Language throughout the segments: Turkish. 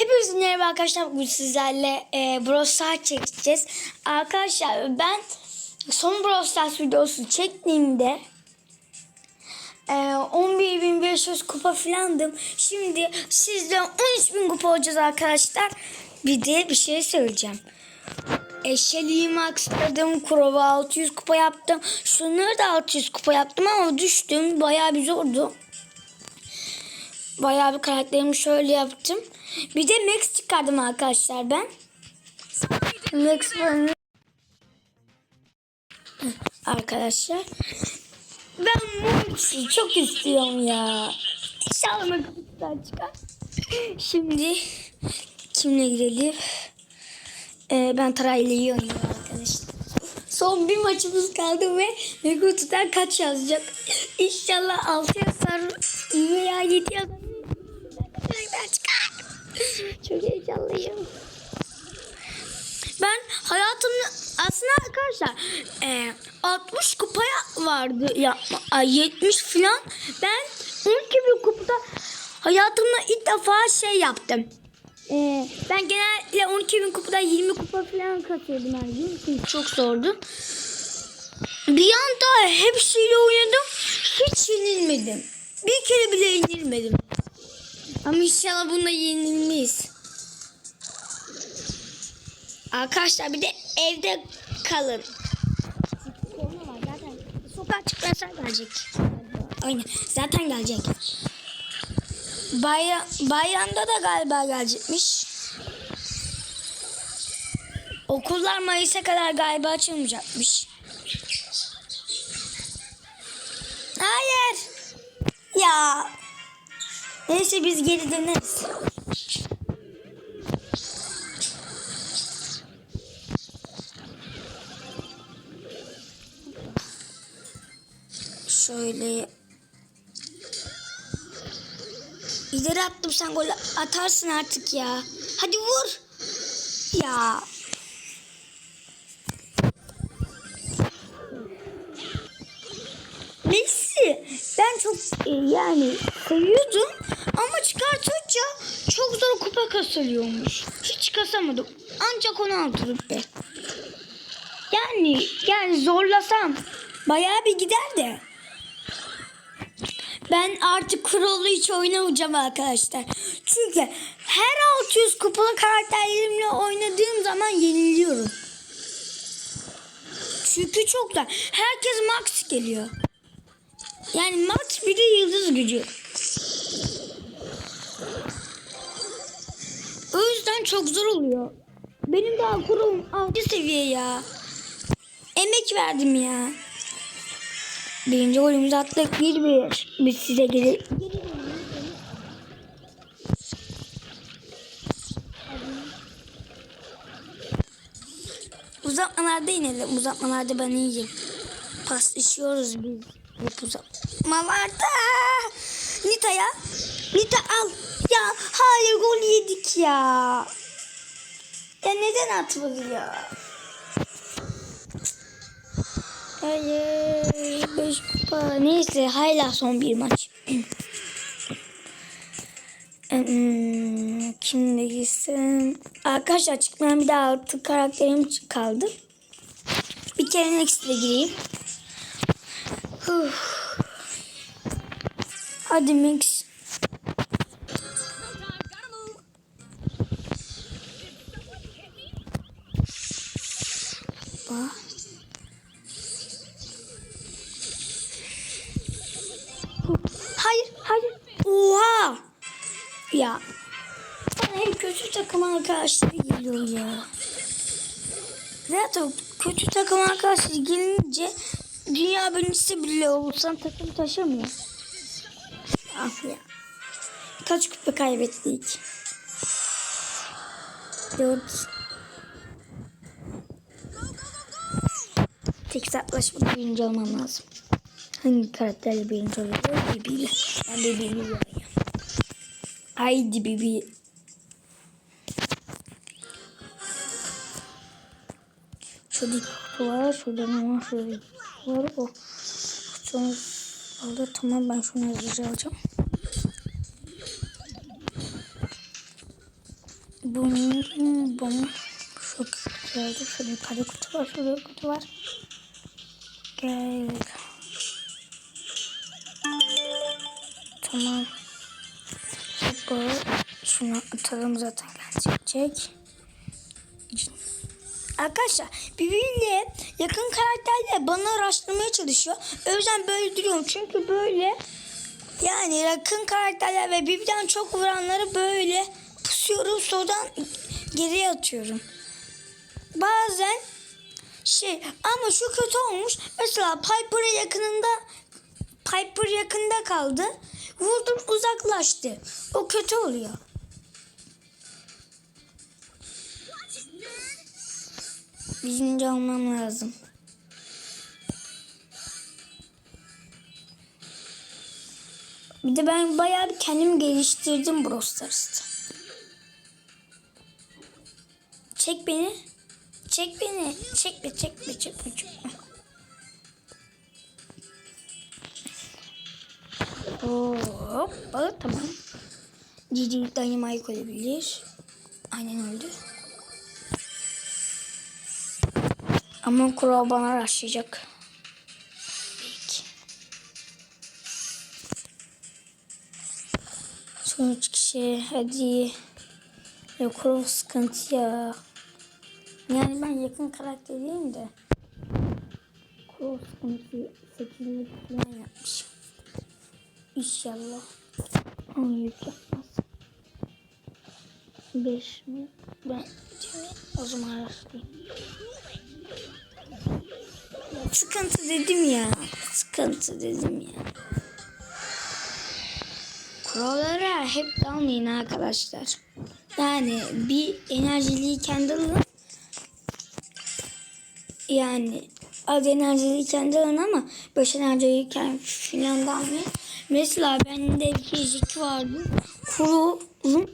Hepinize merhaba arkadaşlar. Bugün sizlerle e, Brawl çekeceğiz. Arkadaşlar ben son Brawl videosu çektiğimde e, 11.500 kupa filandım. Şimdi sizde 13.000 kupa olacağız arkadaşlar. Bir de bir şey söyleyeceğim. Eşeliği maxladım. Kurova 600 kupa yaptım. Şunları da 600 kupa yaptım ama düştüm. Bayağı bir zordu. Bayağı bir karakterimi şöyle yaptım. Bir de Max çıkardım arkadaşlar ben. Max. Arkadaşlar. Ben Max'i çok istiyorum ya. İnşallah Max'ten çıkar. Şimdi kimle girelim? Ee, ben Taraylı'yı oynuyorum arkadaşlar. Son bir maçımız kaldı ve Megutu'dan kaç yazacak? İnşallah 6 yazar veya 7 yazar. Çok heyecanlıyım. Ben hayatımda aslında arkadaşlar e, 60 kupaya vardı ay, 70 falan. Ben 12 bin kupada hayatımda ilk defa şey yaptım. E, ben genelde 12 bin kupada 20 kupa falan katıyordum her gün. Çünkü çok zordu. Bir anda hepsiyle oynadım. Hiç yenilmedim. Bir kere bile yenilmedim. Ama inşallah bunda yenilmeyiz. Arkadaşlar bir de evde kalın. Sokağa çıkmasan gelecek. Aynen. Zaten gelecek. Bayram, bayramda da galiba gelecekmiş. Okullar Mayıs'a kadar galiba açılmayacakmış. Hayır. Ya. Neyse biz geri döneriz. Şöyle İleri attım sen gol atarsın artık ya. Hadi vur. Ya. Ben çok e, yani seviyordum ama çıkartınca çok zor kupa kasılıyormuş. Hiç kasamadım. Ancak 16 rütbe. Yani yani zorlasam bayağı bir gider de. Ben artık kurulu hiç oynamayacağım arkadaşlar. Çünkü her 600 kupalı karakterlerimle oynadığım zaman yeniliyorum. Çünkü çok da herkes max geliyor. Yani max bir de yıldız gücü. O yüzden çok zor oluyor. Benim daha kurum 6 seviye ya. Emek verdim ya. Birinci golümüzü attık. Bir bir. Biz size geri... Uzatmalarda inelim. Uzatmalarda ben iyiyim. Paslaşıyoruz biz. Hep uzatmalarda. Nita ya. Nita al. Ya hayır gol yedik ya. Ya neden atmadı ya? Hayır. Beş kupa. Neyse hala son bir maç. Hmm, Kimle gitsem? Arkadaşlar çıkmayan bir daha altı karakterim kaldı. Bir kere Next'e gireyim. Huh. Hadi Mix. Hayır, hayır. Oha! Ya. Bana hep kötü takım arkadaşları geliyor ya. Zaten kötü takım arkadaşları gelince dünya birincisi bile olsam takım taşımıyor. Ah ya. Kaç kupa kaybettik? Dört. Tek satlaşmada birinci olmam lazım. Hangi karakterle birinci oluyor? Bibi'yle. Ben Bibi'yi yapayım. Haydi Bibi. Şurada kutu var. Şurada ne var? Şurada var. O kutunun alır. Tamam ben şunu hızlıca alacağım. Bum bum bum. Şu kutularda şurada yukarıda kutu var. Şurada kutu var. Gel. Tamam. Hoppa. Şunu atalım zaten gelecek. Arkadaşlar birbiriyle yakın karakterler bana araştırmaya çalışıyor. O yüzden böyle duruyorum. Çünkü böyle yani yakın karakterler ve birbirinden çok vuranları böyle pusuyorum. Sonradan geriye atıyorum. Bazen şey ama şu kötü olmuş. Mesela Piper yakınında Piper yakında kaldı. Vurdum uzaklaştı. O kötü oluyor. Birinci almam lazım. Bir de ben bayağı bir kendimi geliştirdim Brawl Stars'ta. Çek beni. Çek beni. Çekme çekme çekme çekme. Hoppa tamam. Cici Dynamite olabilir. Aynen öldü. Ama kural bana rastlayacak. Peki. Son üç kişi hadi. Ya kural sıkıntı ya. Yani ben yakın karakter değilim de. Kural sıkıntı 8'lik falan yapmışım. İnşallah. Onu yük. 5 mi? Ben o zaman rastlayayım. Sıkıntı dedim ya. Sıkıntı dedim ya. Kurallara hep dalmayın arkadaşlar. Yani bir enerjiliği kendi alın. Yani az enerjili kendi alın ama beş enerjili kendi filan dalmayın. Mesela bende bir kerecik vardı. Kurulum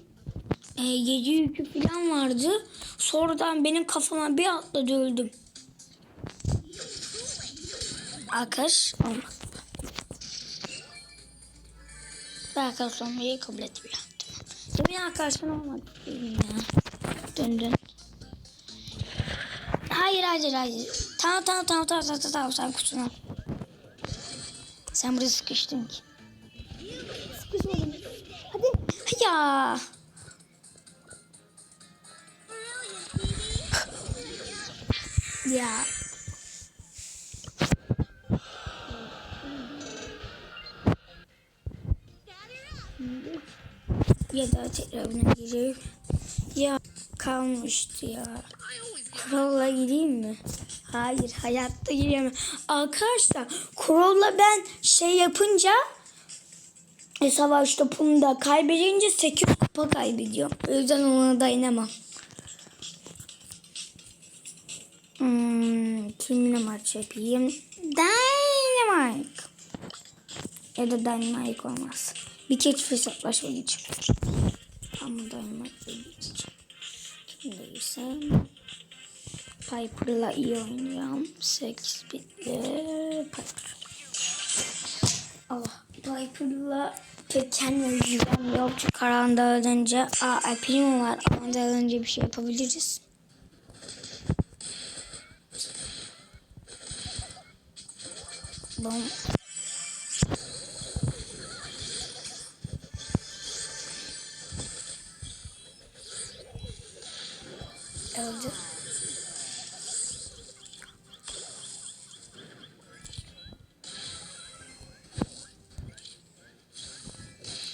e, gece yükü falan vardı. Sonradan benim kafama bir atladı öldüm. Arkadaş olmaz. Ben arkadaş olmayı kabul etmiyorum. Demin arkadaşım olmadı dedim ya. Dön dön. Hayır hayır hayır. Tamam tamam tamam tamam tamam tamam sen kusura. Sen buraya sıkıştın ki. Sıkışmadım. Hadi. Ya. Ya. Ya da tekrar buna gireyim. Ya kalmıştı ya. Kuralla gireyim mi? Hayır hayatta giremem. Arkadaşlar Kuralla ben şey yapınca e, savaş topunda kaybedince 8 kupa kaybediyorum. O yüzden ona dayanamam. Hmm, kiminle maç yapayım? Dynamite. Ya da Dynamite olmaz. Bir kez hesaplaşma geçeyim. Ama Dynamite'le geçeceğim. Kimle girsem? Piper'la iyi oynuyorum. 8 bitle Piper. Allah. Piper'la pek kendime güven yok. Çünkü karanlığa ölünce aa Alpino var. Karanlığa ölünce bir şey yapabiliriz. Bom.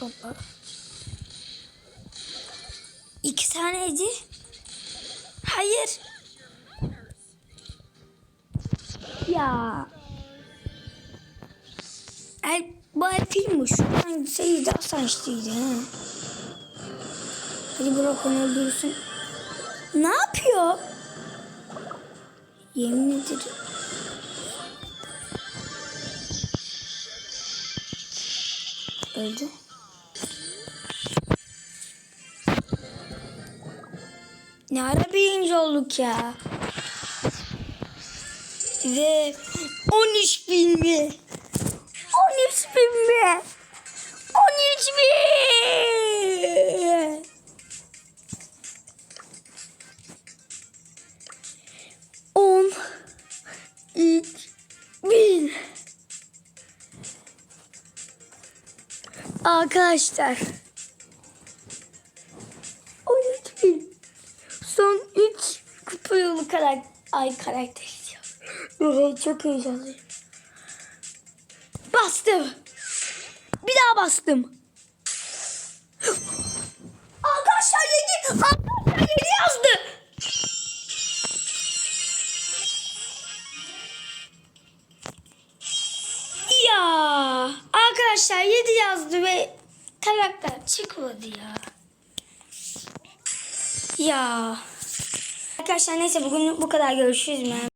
Hoppa. İki taneydi. Hayır. Ya. El, bu el filmmiş. Şuradan gitseydi daha saçlıydı. He. Hadi bırak onu öldürsün. Ne yapıyor? Yemin ederim. Öldü. Ne ara birinci olduk ya. Ve 13 bin mi? 13 bin mi? 13 bin! On üç bin. Arkadaşlar. Karakter. Ay karakter istiyorum. Çok heyecanlıyım. Bastım. Bir daha bastım. Arkadaşlar 7. Arkadaşlar 7 yazdı. Ya arkadaşlar 7 yazdı ve karakter çıkmadı ya. Ya. Arkadaşlar neyse bugün bu kadar görüşürüz.